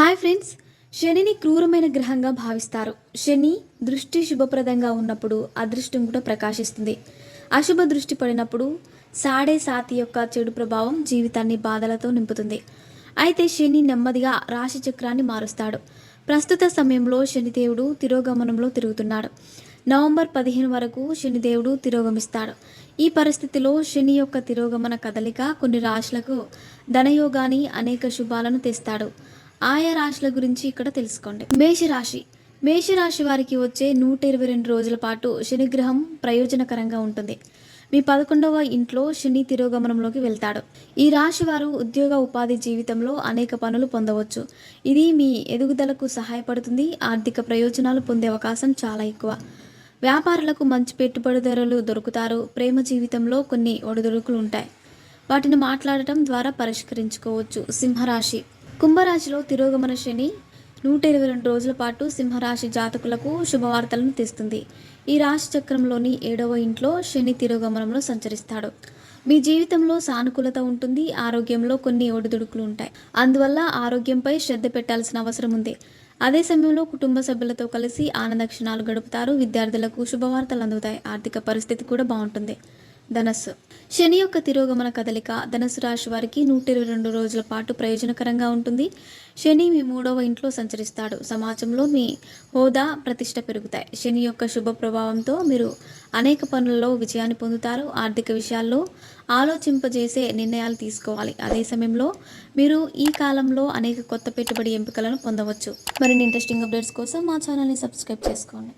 Hi friends. శనిని క్రూరమైన గ్రహంగా భావిస్తారు. శని దృష్టి శుభప్రదంగా ఉన్నప్పుడు అదృష్టం కూడా ప్రకాశిస్తుంది. అశుభ దృష్టి పడినప్పుడు సాడే సాతి యొక్క చెడు ప్రభావం జీవితాన్ని బాధలతో నింపుతుంది. అయితే శని నెమ్మదిగా రాశి చక్రాన్ని మారుస్తాడు. ప్రస్తుత సమయంలో శనిదేవుడు తిరోగమనంలో తిరుగుతున్నాడు. నవంబర్ పదిహేను వరకు శనిదేవుడు తిరోగమిస్తాడు. ఈ పరిస్థితిలో శని యొక్క తిరోగమన కదలిక కొన్ని రాశులకు ధనయోగాన్ని అనేక శుభాలను తెస్తాడు. ఆయా రాశుల గురించి ఇక్కడ తెలుసుకోండి. మేషరాశి. మేషరాశి వారికి వచ్చే నూట ఇరవై రెండు రోజుల పాటు శనిగ్రహం ప్రయోజనకరంగా ఉంటుంది. మీ పదకొండవ ఇంట్లో శని తిరోగమనంలోకి వెళ్తాడు. ఈ రాశి వారు ఉద్యోగ ఉపాధి జీవితంలో అనేక పనులు పొందవచ్చు. ఇది మీ ఎదుగుదలకు సహాయపడుతుంది. ఆర్థిక ప్రయోజనాలు పొందే అవకాశం చాలా ఎక్కువ. వ్యాపారులకు మంచి పెట్టుబడిదారులు దొరుకుతారు. ప్రేమ జీవితంలో కొన్ని ఒడిదుడుకులు ఉంటాయి. వాటిని మాట్లాడటం ద్వారా పరిష్కరించుకోవచ్చు. సింహరాశి. కుంభరాశిలో తిరోగమన శని నూట ఇరవై రెండు రోజుల పాటు సింహరాశి జాతకులకు శుభవార్తలను తెస్తుంది. ఈ రాశి చక్రంలోని ఏడవ ఇంట్లో శని తిరోగమనంలో సంచరిస్తాడు. మీ జీవితంలో సానుకూలత ఉంటుంది ఆరోగ్యంలో కొన్ని ఒడిదుడుకులు ఉంటాయి. అందువల్ల ఆరోగ్యంపై శ్రద్ధ పెట్టాల్సిన అవసరం ఉంది. అదే సమయంలో కుటుంబ సభ్యులతో కలిసి ఆనంద క్షణాలు గడుపుతారు విద్యార్థులకు శుభవార్తలు అందుతాయి ఆర్థిక పరిస్థితి కూడా బాగుంటుంది. ధనస్సు. శని యొక్క తిరోగమన కదలిక ధనుసు రాశి వారికి నూట ఇరవై రెండు రోజుల పాటు ప్రయోజనకరంగా ఉంటుంది. శని మీ మూడవ ఇంట్లో సంచరిస్తాడు. సమాజంలో మీ హోదా ప్రతిష్ట పెరుగుతాయి. శని యొక్క శుభ ప్రభావంతో మీరు అనేక పనులలో విజయాన్ని పొందుతారు. ఆర్థిక విషయాల్లో ఆలోచింపజేసే నిర్ణయాలు తీసుకోవాలి. అదే సమయంలో మీరు ఈ కాలంలో అనేక కొత్త పెట్టుబడి ఎంపికలను పొందవచ్చు. మరిన్ని ఇంట్రెస్టింగ్ అప్డేట్స్ కోసం మా ఛానల్ని సబ్స్క్రైబ్ చేసుకోండి.